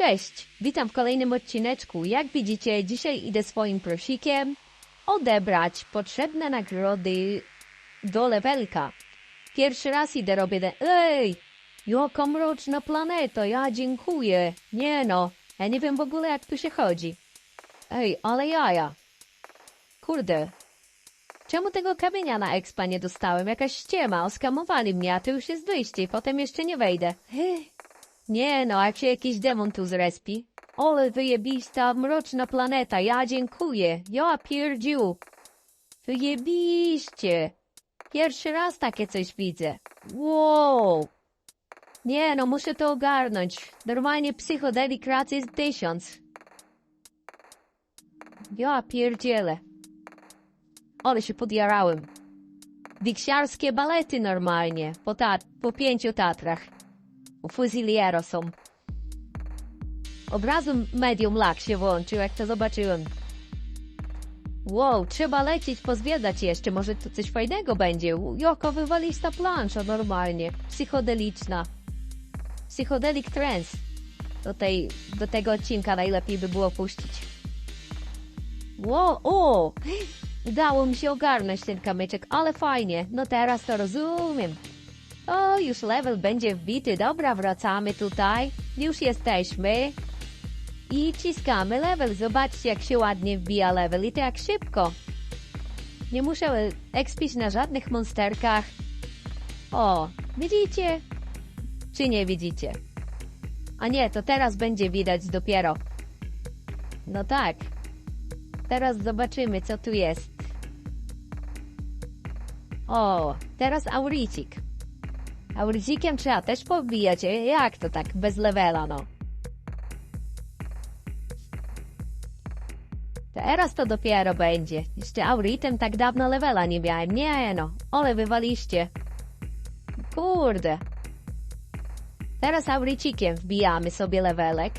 Cześć, witam w kolejnym odcineczku. Jak widzicie, dzisiaj idę swoim prosikiem odebrać potrzebne nagrody do levelka. Pierwszy raz idę robię ten... Ej! Jaka mroczna planeta, ja dziękuję. Nie no, ja nie wiem w ogóle jak tu się chodzi. Ej, ale jaja. Kurde. Czemu tego kamienia na expa nie dostałem? Jakaś ściema, oskamowali mnie, a to już jest wyjście i potem jeszcze nie wejdę. Ech. Nie no, jak się jakiś demon tu zrespi. Ale wyjebista, mroczna planeta, ja dziękuję. Ja pierdziu. Wyjebiście. Pierwszy raz takie coś widzę. Wow. Nie no, muszę to ogarnąć. Normalnie psychodelik jest tysiąc. Ja pierdzielę. Ale się podjarałem. Wiksiarskie balety normalnie, po, ta po pięciu tatrach. U Fuziliero są. Od medium lag się włączył, jak to zobaczyłem. Wow, trzeba lecieć, pozwiedzać jeszcze, może tu coś fajnego będzie. Joko wywalista plansza normalnie, psychodeliczna. Psychodelic trance. Do, tej, do tego odcinka najlepiej by było puścić. Wow, o! Udało mi się ogarnąć ten kamyczek, ale fajnie. No teraz to rozumiem. O, już level będzie wbity. Dobra, wracamy tutaj. Już jesteśmy. I ciskamy level. Zobaczcie, jak się ładnie wbija level i to jak szybko. Nie muszę e, expić na żadnych monsterkach. O, widzicie? Czy nie widzicie? A nie, to teraz będzie widać dopiero. No tak. Teraz zobaczymy, co tu jest. O, teraz Auricik. Auricikiem trzeba też pobijać. e, Jak to tak? Bez levela, no. Teraz to dopiero będzie. Jeszcze Auritem tak dawno levela nie miałem. Nie no, ale wywaliście. Kurde. Teraz Auricikiem wbijamy sobie levelek.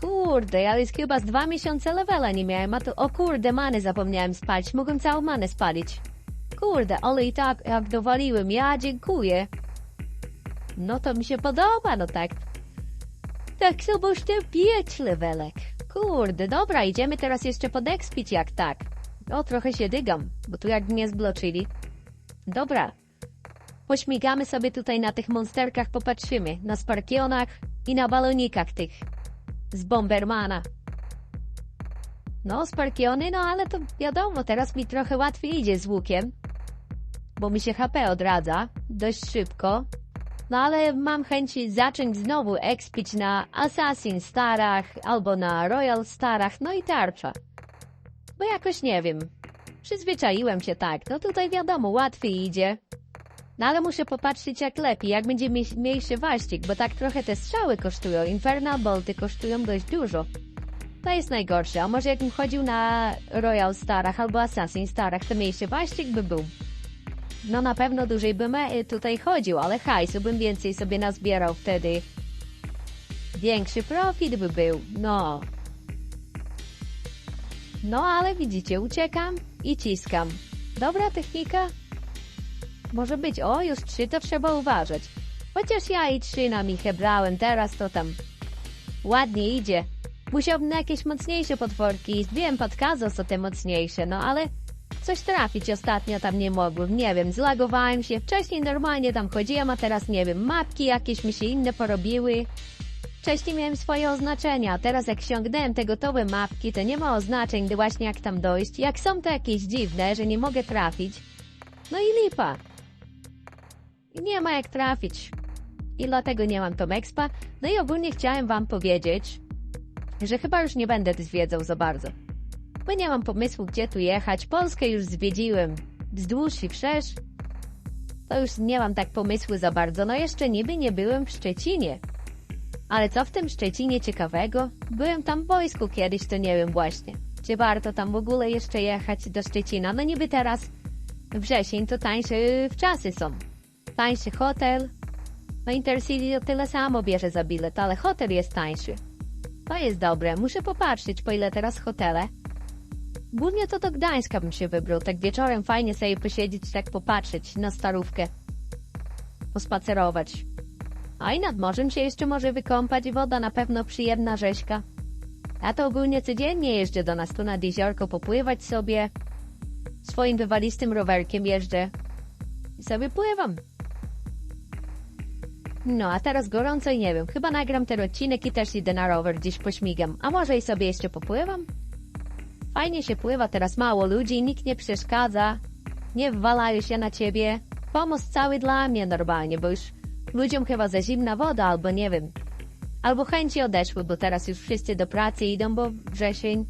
Kurde, ja już chyba z dwa miesiące levela nie miałem, a to o kurde, manę zapomniałem spalić. Mogłem całą manę spalić. Kurde, ale i tak jak dowaliłem, ja dziękuję. No to mi się podoba, no tak. Tak ten pięć levelek. Kurde, dobra, idziemy teraz jeszcze podekspić jak tak. O, trochę się dygam, bo tu jak mnie zbloczyli. Dobra. Pośmigamy sobie tutaj na tych monsterkach, popatrzymy. Na sparkionach i na balonikach tych. Z Bombermana. No, sparkiony, no ale to wiadomo, teraz mi trochę łatwiej idzie z łukiem. Bo mi się HP odradza dość szybko. No ale mam chęć zacząć znowu expić na Assassin Starach albo na Royal Starach, no i tarcza. Bo jakoś nie wiem. Przyzwyczaiłem się tak, no tutaj wiadomo, łatwiej idzie. No ale muszę popatrzeć jak lepiej, jak będzie mniejszy waścik, bo tak trochę te strzały kosztują. Infernal Bolty kosztują dość dużo. To jest najgorsze, a może jakbym chodził na Royal Starach albo Assassin Starach, to mniejszy waścik by był. No na pewno dłużej bym e, tutaj chodził, ale hajsu bym więcej sobie nazbierał wtedy. Większy profit by był, no. No ale widzicie, uciekam i ciskam. Dobra technika? Może być, o już trzy to trzeba uważać. Chociaż ja i trzy na michę brałem, teraz to tam ładnie idzie. Musiałbym na jakieś mocniejsze potworki. Wiem, podkazał są te mocniejsze, no ale coś trafić ostatnio tam nie mogłem. Nie wiem, zlagowałem się. Wcześniej normalnie tam chodziłem, a teraz nie wiem. Mapki jakieś mi się inne porobiły. Wcześniej miałem swoje oznaczenia, a teraz jak ściągnąłem te gotowe mapki, to nie ma oznaczeń właśnie jak tam dojść. Jak są to jakieś dziwne, że nie mogę trafić. No i lipa. Nie ma jak trafić. I dlatego nie mam Tom Expa. No i ogólnie chciałem wam powiedzieć, że chyba już nie będę zwiedzał za bardzo. Nie mam pomysłu, gdzie tu jechać. Polskę już zwiedziłem wzdłuż i wszerz. To już nie mam tak pomysłu za bardzo. No jeszcze niby nie byłem w Szczecinie. Ale co w tym Szczecinie ciekawego? Byłem tam w wojsku kiedyś, to nie wiem właśnie. Czy warto tam w ogóle jeszcze jechać do Szczecina? No niby teraz wrzesień to tańsze w czasy są. Tańszy hotel. No Intercity tyle samo bierze za bilet, ale hotel jest tańszy. To jest dobre, muszę popatrzeć po ile teraz hotele. Głównie to do Gdańska bym się wybrał, tak wieczorem fajnie sobie posiedzieć, tak popatrzeć na starówkę. Pospacerować. A i nad morzem się jeszcze może wykąpać, woda na pewno przyjemna rzeźka. Ja to ogólnie codziennie jeżdżę do nas tu nad jeziorko popływać sobie. Swoim wywalistym rowerkiem jeżdżę i sobie pływam. No, a teraz gorąco i nie wiem, chyba nagram ten odcinek i też idę na rower, gdzieś pośmigam. A może i sobie jeszcze popływam? Fajnie się pływa, teraz mało ludzi, nikt nie przeszkadza. Nie wwalają się na ciebie. Pomost cały dla mnie normalnie, bo już ludziom chyba za zimna woda, albo nie wiem. Albo chęci odeszły, bo teraz już wszyscy do pracy idą, bo wrzesień.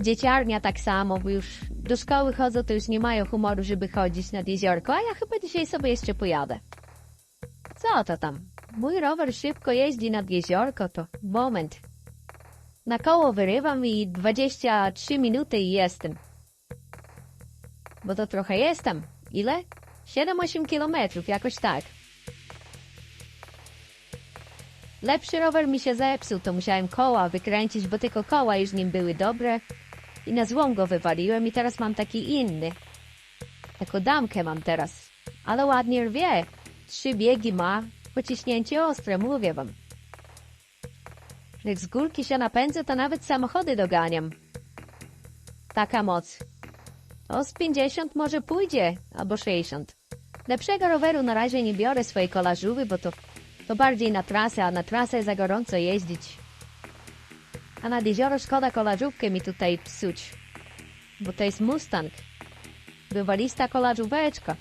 Dzieciarnia tak samo, bo już do szkoły chodzą, to już nie mają humoru, żeby chodzić nad jeziorko, a ja chyba dzisiaj sobie jeszcze pojadę. Co to tam? Mój rower szybko jeździ nad jeziorko, to moment. Na koło wyrywam i 23 minuty i jestem. Bo to trochę jestem. Ile? 7-8 kilometrów, jakoś tak. Lepszy rower mi się zepsuł, to musiałem koła wykręcić, bo tylko koła już nim były dobre. I na złom go wywaliłem i teraz mam taki inny. Taką damkę mam teraz. Ale ładnie rwie. Trzy biegi ma. Pociśnięcie ostre, mówię wam. Jak z górki się napędzę, to nawet samochody doganiam. Taka moc. O, z 50 może pójdzie, albo 60. Lepszego roweru na razie nie biorę swojej kolażówy, bo to, to bardziej na trasę, a na trasę za gorąco jeździć. A nad jezioro szkoda kolażówkę mi tutaj psuć. Bo to jest Mustang. Bywalista kolażóweczka.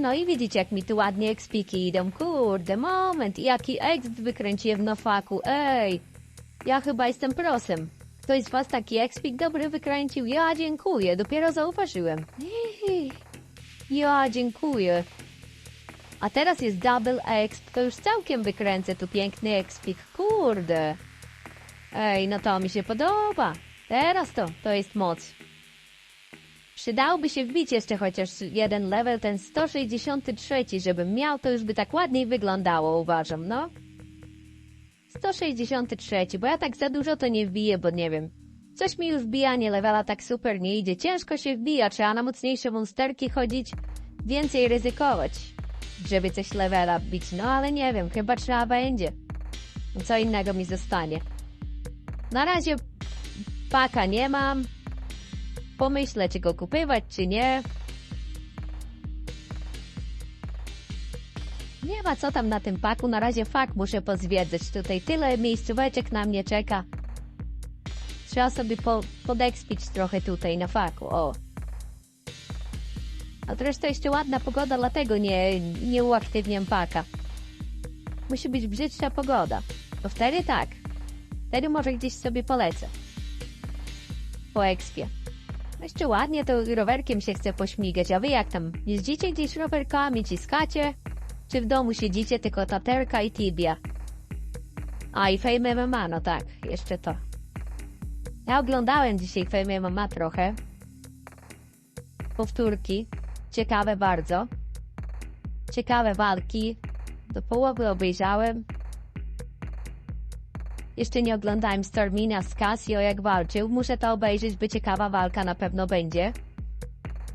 No i widzicie, jak mi tu ładnie ekspiki idą. Kurde, moment, jaki ekst wykręciłem na faku, ej. Ja chyba jestem prosem. Ktoś z was taki ekspik dobry wykręcił? Ja dziękuję, dopiero zauważyłem. Ja dziękuję. A teraz jest double exp, to już całkiem wykręcę tu piękny ekspik, kurde. Ej, no to mi się podoba. Teraz to, to jest moc. Przydałoby się wbić jeszcze chociaż jeden level, ten 163, żebym miał, to już by tak ładniej wyglądało, uważam, no. 163, bo ja tak za dużo to nie wbiję, bo nie wiem. Coś mi już wbijanie levela tak super nie idzie. Ciężko się wbija, trzeba na mocniejsze monsterki chodzić, więcej ryzykować, żeby coś levela bić. No ale nie wiem, chyba trzeba będzie. Co innego mi zostanie. Na razie paka nie mam. Pomyślę, czy go kupywać, czy nie. Nie ma co tam na tym paku, na razie fakt muszę pozwiedzać. Tutaj tyle miejscóweczek na mnie czeka. Trzeba sobie po, podekspić trochę tutaj na faku, o. A zresztą jeszcze ładna pogoda, dlatego nie, nie uaktywniam paka. Musi być brzydsza pogoda. To wtedy tak. Wtedy może gdzieś sobie polecę. Po ekspie. Jeszcze ładnie to rowerkiem się chce pośmigać, a wy jak tam? Jeździcie gdzieś rowerkami, ciskacie? Czy w domu siedzicie tylko taterka i tibia? A i Fame MMA, no tak, jeszcze to. Ja oglądałem dzisiaj Fame MMA trochę. Powtórki. Ciekawe bardzo. Ciekawe walki. Do połowy obejrzałem. Jeszcze nie oglądałem Stormina z Casio jak walczył. Muszę to obejrzeć, by ciekawa walka na pewno będzie.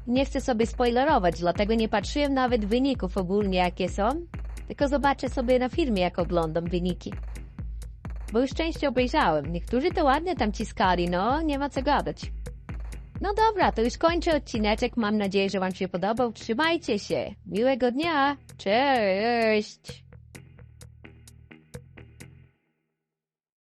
Nie chcę sobie spoilerować, dlatego nie patrzyłem nawet wyników ogólnie jakie są. Tylko zobaczę sobie na filmie jak oglądam wyniki. Bo już częściej obejrzałem. Niektórzy to ładnie tam ciskali, no nie ma co gadać. No dobra, to już kończę odcineczek. Mam nadzieję, że Wam się podobał. Trzymajcie się. Miłego dnia. Cześć.